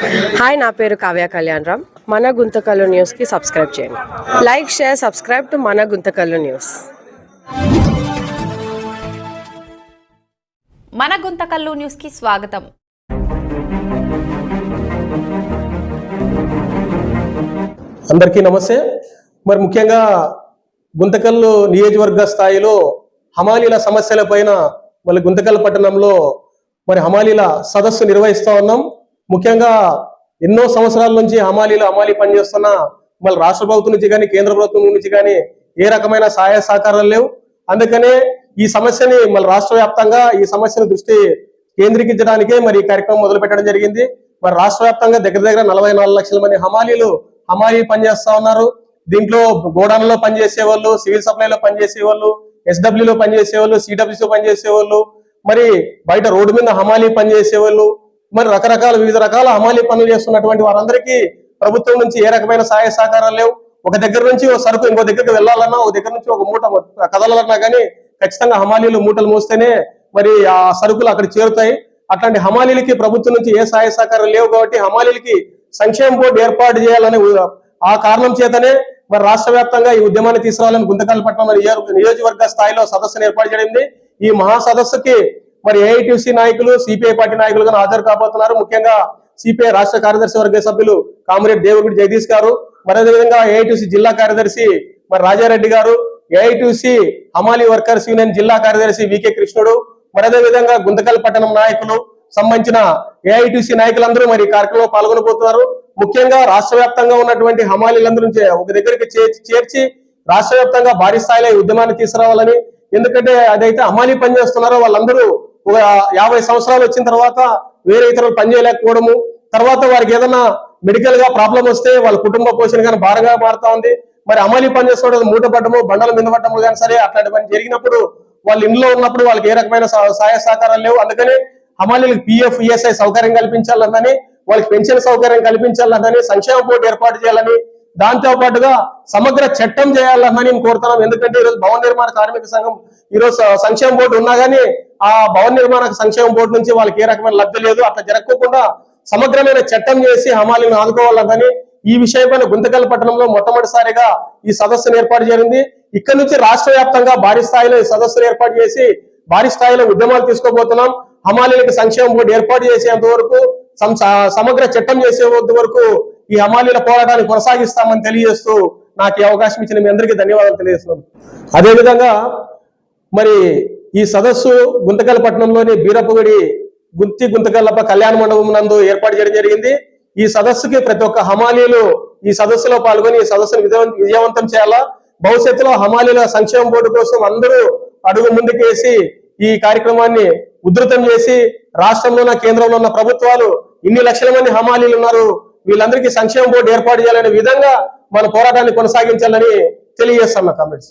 Hi నా పేరు కావ్య కళ్యాణ్ రామ్. మన గుంతకల్లు న్యూస్కి సబ్స్క్రైబ్ చేయండి. లైక్ షేర్ సబ్స్క్రైబ్ టు మన గుంతకల్లు న్యూస్ మన గుంతకల్లు న్యూస్కి స్వాగతం. అందరికీ నమస్తే. మరి ముఖ్యంగా గుంతకల్లు నియోజకవర్గ స్థాయిలో హమాలీల సమస్యల పైన మళ్ళీ గుంతకల్ పట్టణంలో మరి హమాలీల సదస్సు నిర్వహిస్తా ఉన్నాం. ముఖ్యంగా ఎన్నో సంవత్సరాల నుంచి హమాలీలు హమాలీ పనిచేస్తున్న మళ్ళీ రాష్ట్ర ప్రభుత్వం నుంచి కానీ కేంద్ర ప్రభుత్వం నుంచి కానీ ఏ రకమైన సహాయ సహకారాలు లేవు. అందుకనే ఈ సమస్యని మళ్ళీ రాష్ట్ర వ్యాప్తంగా ఈ సమస్యను దృష్టి కేంద్రీకరించడానికే మరి ఈ కార్యక్రమం మొదలు పెట్టడం జరిగింది. మరి రాష్ట్ర వ్యాప్తంగా దగ్గర దగ్గర నలభై నాలుగు లక్షల మంది హమాలీలు హమాలీ పనిచేస్తా ఉన్నారు. దీంట్లో గోడౌన్లో పనిచేసే వాళ్ళు సివిల్ సప్లైలో పనిచేసే వాళ్ళు ఎస్డబ్ల్యూలో పనిచేసే వాళ్ళు సిడబ్ల్యూసీలో పనిచేసే వాళ్ళు మరి బయట రోడ్డు మీద హమాలీ పనిచేసే వాళ్ళు మరి రకరకాల వివిధ రకాల హమాలీ పనులు చేస్తున్నటువంటి వారందరికీ ప్రభుత్వం నుంచి ఏ రకమైన సహాయ సహకారాలు లేవు. ఒక దగ్గర నుంచి ఒక సరుకు ఇంకో దగ్గరికి వెళ్ళాలన్నా ఒక దగ్గర నుంచి ఒక మూట కదలాలన్నా కానీ ఖచ్చితంగా హమాలీలు మూటలు మోస్తేనే మరి ఆ సరుకులు అక్కడ చేరుతాయి. అట్లాంటి హమాలీలకి ప్రభుత్వం నుంచి ఏ సహాయ సహకారం లేవు కాబట్టి హమాలీలకి సంక్షేమ బోర్డు ఏర్పాటు చేయాలనే ఆ కారణం చేతనే మరి రాష్ట్ర వ్యాప్తంగా ఈ ఉద్యమాన్ని తీసుకురావాలని గుంతకాల పట్నం నియోజకవర్గ స్థాయిలో సదస్సును ఏర్పాటు చేయడింది ఈ మహా సదస్సుకి మరి ఏఐటిసి నాయకులు సిపిఐ పార్టీ నాయకులు కానీ హాజరు కాబోతున్నారు. ముఖ్యంగా సిపిఐ రాష్ట్ర కార్యదర్శి వర్గ సభ్యులు కామరేడ్ దేవగుడి జగదీష్ గారు. మరి అదేవిధంగా ఏఐటిసి జిల్లా కార్యదర్శి మరి రాజారెడ్డి గారు. ఏఐటిసి హమాలి వర్కర్స్ యూనియన్ జిల్లా కార్యదర్శి వికే కృష్ణుడు. మరి అదేవిధంగా గుంతకల్ పట్టణం నాయకులు సంబంధించిన ఏఐటిసి నాయకులందరూ మరి కార్యక్రమంలో పాల్గొనబోతున్నారు. ముఖ్యంగా రాష్ట్ర వ్యాప్తంగా ఉన్నటువంటి హమాలీలందరూ ఒక దగ్గరికి చేర్చి రాష్ట్ర వ్యాప్తంగా భారీ స్థాయిలో ఉద్యమాన్ని తీసుకురావాలని. ఎందుకంటే అదైతే హమాలీ పనిచేస్తున్నారో వాళ్ళందరూ ఒక యాభై సంవత్సరాలు వచ్చిన తర్వాత వేరే ఇతరులు పనిచేయలేకపోవడము తర్వాత వారికి ఏదైనా మెడికల్గా ప్రాబ్లం వస్తే వాళ్ళ కుటుంబ పోషణ కానీ భారంగా మారుతా ఉంది. మరి అమలీ పని చేసుకోవడం మూట పడ్డము బండల మీద పడ్డము కానీ సరే అట్లాంటి పని జరిగినప్పుడు వాళ్ళ ఇంట్లో ఉన్నప్పుడు వాళ్ళకి ఏ రకమైన సహ- సహాయ సహకారాలు లేవు. అందుకని హమాలీలకు పిఎఫ్ ఈఎస్ఐ సౌకర్యం కల్పించాలన్నని వాళ్ళకి పెన్షన్ సౌకర్యం కల్పించాలన్నని సంక్షేమ బోర్డు ఏర్పాటు చేయాలని దాంతో పాటుగా సమగ్ర చట్టం చేయాలని నేను కోరుతున్నాం ఎందుకంటే ఈరోజు భవన నిర్మాణ కార్మిక సంఘం ఈరోజు సంక్షేమ బోర్డు ఉన్నా కానీ ఆ భవన నిర్మాణ సంక్షేమ బోర్డు నుంచి వాళ్ళకి ఏ రకమైన లబ్ధి లేదు. అట్లా జరగకుండా సమగ్రమైన చట్టం చేసి హమాలీని ఆదుకోవాలని ఈ విషయంపైన గుంతకల్ పట్టణంలో మొట్టమొదటిసారిగా ఈ సదస్సును ఏర్పాటు జరిగింది. ఇక్కడ నుంచి రాష్ట్ర వ్యాప్తంగా భారీ స్థాయిలో ఈ సదస్సును ఏర్పాటు చేసి భారీ స్థాయిలో ఉద్యమాలు తీసుకోబోతున్నాం. హమాలీలకు సంక్షేమ బోర్డు ఏర్పాటు చేసేంత వరకు సమగ్ర చట్టం చేసేంత వరకు ఈ హమాలీల పోరాటాన్ని కొనసాగిస్తామని తెలియజేస్తూ నాకు ఈ అవకాశం ఇచ్చిన మీ అందరికీ ధన్యవాదాలు తెలియజేస్తున్నాను. అదేవిధంగా మరి ఈ సదస్సు గుంతకల్ పట్టణంలోని బీరప్పగుడి గుంతి గుంతకల్లప్ప కళ్యాణ మండపం నందు ఏర్పాటు చేయడం జరిగింది. ఈ సదస్సుకి ప్రతి ఒక్క హమాలీలు ఈ సదస్సులో పాల్గొని ఈ సదస్సును విజయవంతం చేయాలా? భవిష్యత్తులో హమాలీల సంక్షేమ బోర్డు కోసం అందరూ అడుగు ముందుకేసి ఈ కార్యక్రమాన్ని ఉధృతం చేసి రాష్ట్రంలో ఉన్న కేంద్రంలో ఉన్న ప్రభుత్వాలు ఇన్ని లక్షల మంది హమాలీలు ఉన్నారు. వీళ్ళందరికీ సంక్షేమ బోర్డు ఏర్పాటు చేయాలనే విధంగా మన పోరాటాన్ని కొనసాగించాలని తెలియజేస్తాం నా కామెంట్స్